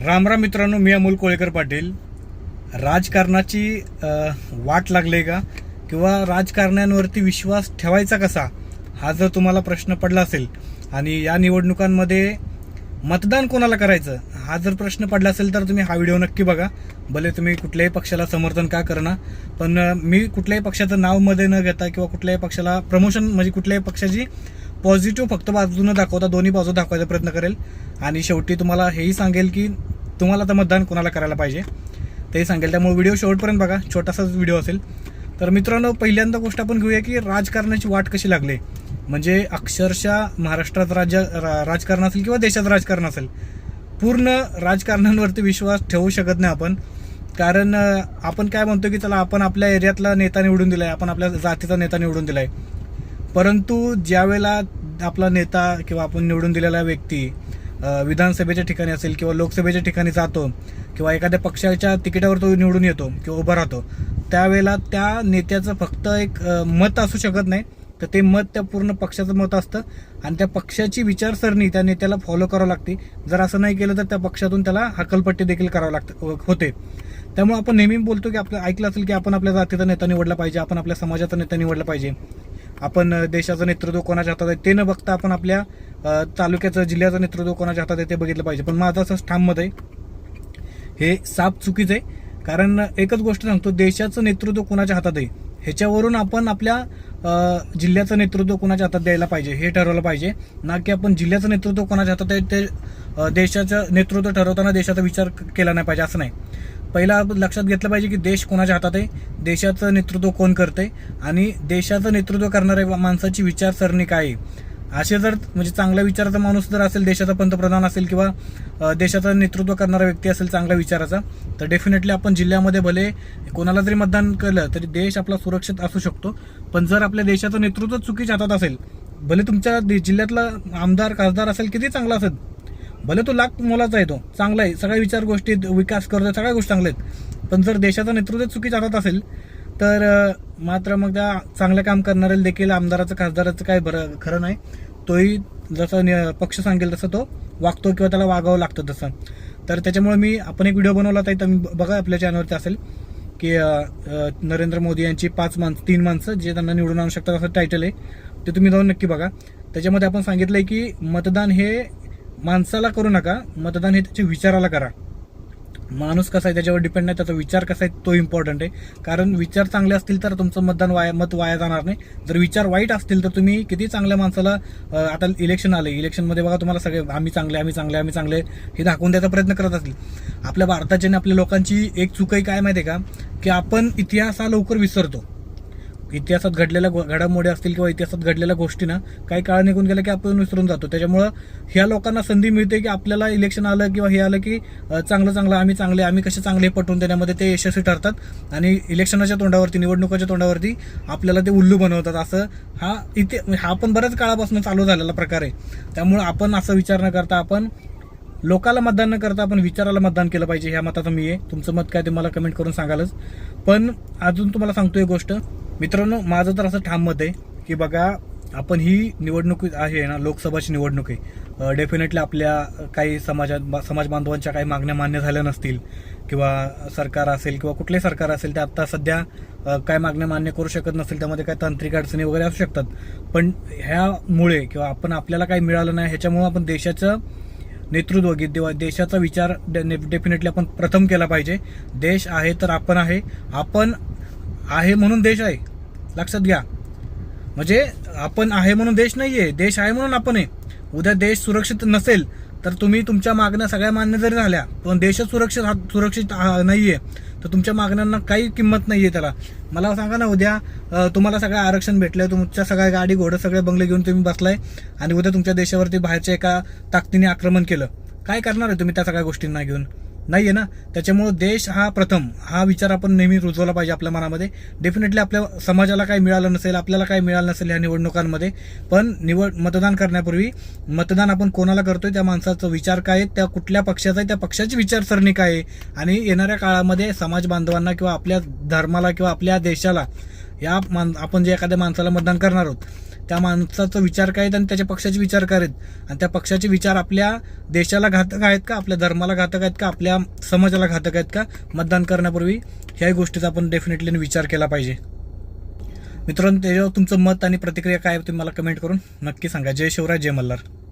रामराम मित्रांनो मी अमोल कोळेकर पाटील. राजकारणाची वाट लागले का? किंवा राजकारण्यांवरती विश्वास ठेवायचा कसा? हा जर तुम्हाला प्रश्न पडला असेल आणि या निवडणुकांमध्ये मतदान कोणाला करायचं? हा जर प्रश्न पडला असेल तर तुम्ही हा व्हिडिओ नक्की बघा. भले तुम्ही कुठल्याही पक्षाला समर्थन का करणार पण मी कुठल्याही पक्षाचं नावमध्ये न घेता किंवा कुठल्याही पक्षाला प्रमोशन म्हणजे कुठल्याही पक्षाची पॉझिटिव्ह फक्त बाजूनं दाखवता दोन्ही बाजू दाखवायचा प्रयत्न करेल. आणि शेवटी तुम्हाला हेही सांगेल की तुम्हाला तर मतदान कोणाला करायला पाहिजे तेही सांगेल. त्यामुळे व्हिडिओ शेवटपर्यंत बघा छोटासाच व्हिडिओ असेल. तर मित्रांनो पहिल्यांदा गोष्ट आपण घेऊया की राजकारणाची वाट कशी लागली? म्हणजे अक्षरशः महाराष्ट्रात राज्य रा- राजकारण असेल किंवा देशात राजकारण असेल पूर्ण राजकारणांवरती विश्वास ठेवू शकत नाही आपण. कारण आपण काय म्हणतो की चला आपण आपल्या एरियातला नेता निवडून दिला आहे आपण आपल्या जातीचा नेता निवडून दिला आहे परंतु ज्यावेळेला आपला नेता किंवा आपण निवडून दिलेला व्यक्ती विधानसभेच्या ठिकाणी असेल किंवा लोकसभेच्या ठिकाणी जातो किंवा एखाद्या पक्षाच्या तिकिटावर तो निवडून येतो किंवा उभा राहतो त्यावेळेला त्या नेत्याचं फक्त एक मत असू शकत नाही. तर ते मत त्या पूर्ण पक्षाचं मत असतं आणि त्या पक्षाची विचारसरणी त्या नेत्याला फॉलो करावं लागते. जर असं नाही केलं तर त्या पक्षातून त्याला हकलपट्टी देखील करावं लागतं हो, होते. त्यामुळे आपण नेहमी बोलतो की आपलं ऐकलं असेल की आपण आपल्या जातीचा नेता निवडला पाहिजे आपण आपल्या समाजाचा नेता निवडला पाहिजे. आपण देशाचं नेतृत्व कोणाच्या हातात आहे ते न बघता आपण आपल्या तालुक्याचं जिल्ह्याचं नेतृत्व कोणाच्या हातात आहे ते बघितलं पाहिजे. पण माझं असं ठाम मत आहे हे साप चुकीचं आहे. कारण एकच गोष्ट सांगतो देशाचं नेतृत्व कोणाच्या हातात आहे ह्याच्यावरून आपण आपल्या जिल्ह्याचं नेतृत्व कोणाच्या हातात द्यायला पाहिजे हे ठरवलं पाहिजे. ना की आपण जिल्ह्याचं नेतृत्व कोणाच्या हातात आहे ते देशाचं नेतृत्व ठरवताना देशाचा विचार केला नाही पाहिजे असं नाही. पहिला लक्षात घेतलं पाहिजे की देश कोणाच्या हातात आहे? देशाचं नेतृत्व कोण करते आणि देशाचं नेतृत्व करणाऱ्या माणसाची विचारसरणी काय आहे? असे जर म्हणजे चांगल्या विचाराचा माणूस जर असेल देशाचा पंतप्रधान असेल किंवा देशाचं नेतृत्व करणारा व्यक्ती असेल चांगल्या विचाराचा तर डेफिनेटली आपण जिल्ह्यामध्ये भले कोणाला जरी मतदान केलं तरी देश आपला सुरक्षित असू शकतो. पण जर आपल्या देशाचं नेतृत्व चुकीच्या हातात असेल भले तुमच्या दे- जिल्ह्यातला आमदार खासदार असेल किती चांगला असेल भले तो लाख मोलाचा आहे तो चांगला आहे. सगळ्या विचार गोष्टी विकास करतो सगळ्या गोष्टी चांगल्या आहेत. पण जर देशाचं नेतृत्व चुकीच्या हातात असेल तर मात्र मग त्या चांगलं काम करणारे देखील आमदाराचं खासदाराचं काय बरं खरं नाही. तोही जसं पक्ष सांगेल तसं तो वागतो किंवा त्याला वागावं लागतं तसं. तर त्याच्यामुळे मी आपण एक व्हिडिओ बनवला होता मी बघा आपल्या चॅनलवरती असेल की नरेंद्र मोदी यांची पाच माणसं तीन माणसं जे त्यांना निवडून आणू शकतात असं टायटल आहे ते तुम्ही जाऊन नक्की बघा. त्याच्यामध्ये आपण सांगितलंय की मतदान हे माणसाला करू नका मतदान हे त्याच्या विचाराला करा. माणूस कसा आहे त्याच्यावर डिपेंड नाही त्याचा विचार कसा आहे तो इम्पॉर्टंट आहे. कारण विचार चांगले असतील तर तुमचं मतदान वाया मत वाया जाणार नाही. जर विचार वाईट असतील तर तुम्ही किती चांगल्या माणसाला आता इलेक्शन आले. इलेक्शनमध्ये बघा तुम्हाला सगळे आम्ही चांगले आम्ही चांगले आम्ही चांगले हे दाखवून द्यायचा प्रयत्न करत असतील. आपल्या भारताच्याने आणि आपल्या लोकांची एक चुकही काय माहिती आहे का? की आपण इतिहास हा लवकर विसरतो. इतिहासात घडलेल्या घडामोडी असतील किंवा इतिहासात घडलेल्या गोष्टी ना काही काळ निघून गेला की आपण विसरून जातो. त्याच्यामुळं ह्या लोकांना संधी मिळते की आपल्याला इलेक्शन आलं किंवा हे आलं की चांगलं चांगलं आम्ही चांगले आम्ही कसे चांगले हे पटवून देण्यामध्ये ते यशस्वी ठरतात. आणि इलेक्शनाच्या तोंडावरती निवडणुकाच्या तोंडावरती आपल्याला ते उल्लू बनवतात. असं हा इथे म्हणजे हा पण बऱ्याच काळापासून चालू झालेला प्रकार आहे. त्यामुळं आपण असं विचार न करता आपण लोकाला मतदान न करता आपण विचाराला मतदान केलं पाहिजे. ह्या मताचं मी आहे. तुमचं मत काय ते मला कमेंट करून सांगालच. पण अजून तुम्हाला सांगतो एक गोष्ट. मित्रांनो माझं तर असं ठाम मत आहे की बघा आपण ही निवडणूक आहे ना लोकसभाची निवडणूक आहे. डेफिनेटली आपल्या काही समाजात समाज बांधवांच्या काही मागण्या मान्य झाल्या नसतील किंवा सरकार असेल किंवा कुठले सरकार असेल ते आता सध्या काय मागण्या मान्य करू शकत नसेल त्यामध्ये काय तांत्रिक अडचणी वगैरे असू शकतात. पण ह्यामुळे किंवा आपण आपल्याला काही मिळालं नाही ह्याच्यामुळे आपण देशाचं नेतृत्व घेत देवा देशाचा विचार डेफिनेटली आपण प्रथम केला पाहिजे. देश आहे तर आपण आहे. आपण आहे म्हणून देश आहे. लक्षात घ्या. म्हणजे आपण आहे म्हणून देश नाही आहे देश आहे म्हणून आपण आहे. उद्या देश सुरक्षित नसेल तर तुम्ही तुमच्या मागण्या सगळ्या मान्य जरी झाल्या पण देशच सुरक्षित हा- सुरक्षित हा- आहे तर तुमच्या मागण्यांना काही किंमत नाही आहे त्याला. मला सांगा ना उद्या तुम्हाला सगळं आरक्षण भेटलंय तुमच्या सगळ्या गाडी घोडं सगळे बंगले घेऊन तुम्ही बसलाय आणि उद्या तुमच्या देशावरती बाहेरच्या एका ताकदीने आक्रमण केलं. काय करणार आहे तुम्ही त्या सगळ्या गोष्टींना घेऊन? नाही आहे ना? त्याच्यामुळं देश हा प्रथम. हा विचार आपण नेहमी रुजवला पाहिजे आपल्या मनामध्ये. डेफिनेटली आपल्या समाजाला काय मिळालं नसेल आपल्याला काय मिळालं नसेल ह्या निवडणुकांमध्ये. पण निवड मतदान करण्यापूर्वी मतदान आपण कोणाला करतोय? त्या माणसाचा विचार काय आहे, त्या कुठल्या पक्षाचा आहे? त्या पक्षाची विचारसरणी काय आहे? आणि येणाऱ्या काळामध्ये समाज बांधवांना किंवा आपल्या धर्माला किंवा आपल्या देशाला या मान आपण जे एखाद्या माणसाला मतदान करणार आहोत त्या माणसाचा विचार काय आहेत आणि त्याच्या पक्षाचे विचार काय आहेत? आणि त्या पक्षाचे विचार आपल्या देशाला घातक आहेत का? आपल्या धर्माला घातक आहेत का? आपल्या समाजाला घातक आहेत का? मतदान करण्यापूर्वी ह्याही गोष्टीचा आपण डेफिनेटली विचार केला पाहिजे. मित्रांनो त्याच्यावर तुमचं मत आणि प्रतिक्रिया काय आहे तुम्ही मला कमेंट करून नक्की सांगा. जय शिवराय जय मल्हार.